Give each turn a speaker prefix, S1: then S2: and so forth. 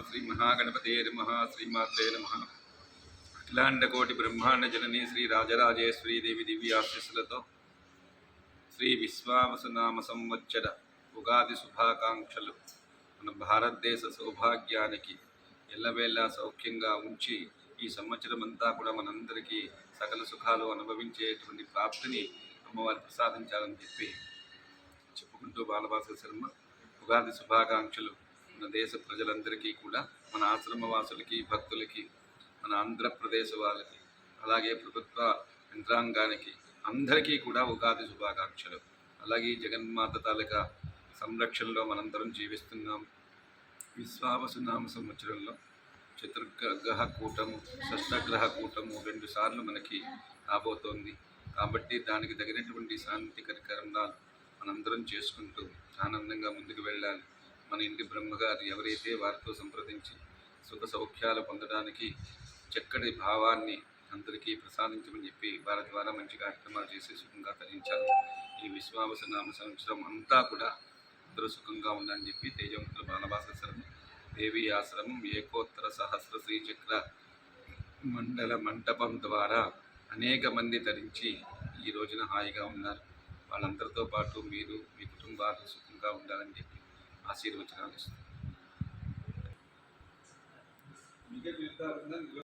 S1: శ్రీ మహాగణపతే నమ. శ్రీమాత్రే నమ. అఖిలాండకోటి బ్రహ్మాండ జనని శ్రీ రాజరాజేశ్వరీ దేవి దివ్యాశిస్సులతో శ్రీ విశ్వావసనామ సంవత్సర ఉగాది శుభాకాంక్షలు మన భారతదేశ సౌభాగ్యానికి ఎల్లవేళ సౌఖ్యంగా ఉంచి ఈ సంవత్సరం అంతా కూడా మనందరికీ సకల సుఖాలు అనుభవించేటువంటి ప్రాప్తిని అమ్మవారి ప్రసాదించాలని చెప్పి చెప్పుకుంటూ బాలభాస్కర్ శర్మ ఉగాది శుభాకాంక్షలు మన దేశ ప్రజలందరికీ కూడా మన ఆశ్రమవాసులకి భక్తులకి మన ఆంధ్రప్రదేశ్ వాళ్ళకి అలాగే ప్రభుత్వ యంత్రాంగానికి అందరికీ కూడా ఉగాది శుభాకాంక్షలు. అలాగే జగన్మాత తాలూకా సంరక్షణలో మనందరం జీవిస్తున్నాం. విశ్వావసునామ సంవత్సరంలో చతుర్గ్రహ కూటము షష్టగ్రహ కూటము రెండు సార్లు మనకి రాబోతోంది. కాబట్టి దానికి తగినటువంటి శాంతి కార్యక్రమాలు మనందరం చేసుకుంటూ ఆనందంగా ముందుకు వెళ్ళాలి. మన ఇంటి బ్రహ్మగారు ఎవరైతే వారితో సంప్రదించి సుఖ సౌఖ్యాలు పొందడానికి చక్కటి భావాన్ని అందరికీ ప్రసాదించమని చెప్పి వారి ద్వారా మంచి కార్యక్రమాలు చేసి సుఖంగా తరించాలి ఈ విశ్వావసనామ సంవత్సరం అంతా కూడా అందరూ సుఖంగా ఉందని చెప్పి తేజవంతుల బాలభాస్కరం దేవి ఆశ్రమం ఏకోత్తర సహస్ర శ్రీచక్ర మండల మంటపం ద్వారా అనేక మంది ధరించి ఈ రోజున హాయిగా ఉన్నారు. వాళ్ళందరితో పాటు మీరు మీ కుటుంబాలు సుఖంగా ఉండాలని చెప్పి ఆశీర్వచనాలు ఇస్తాను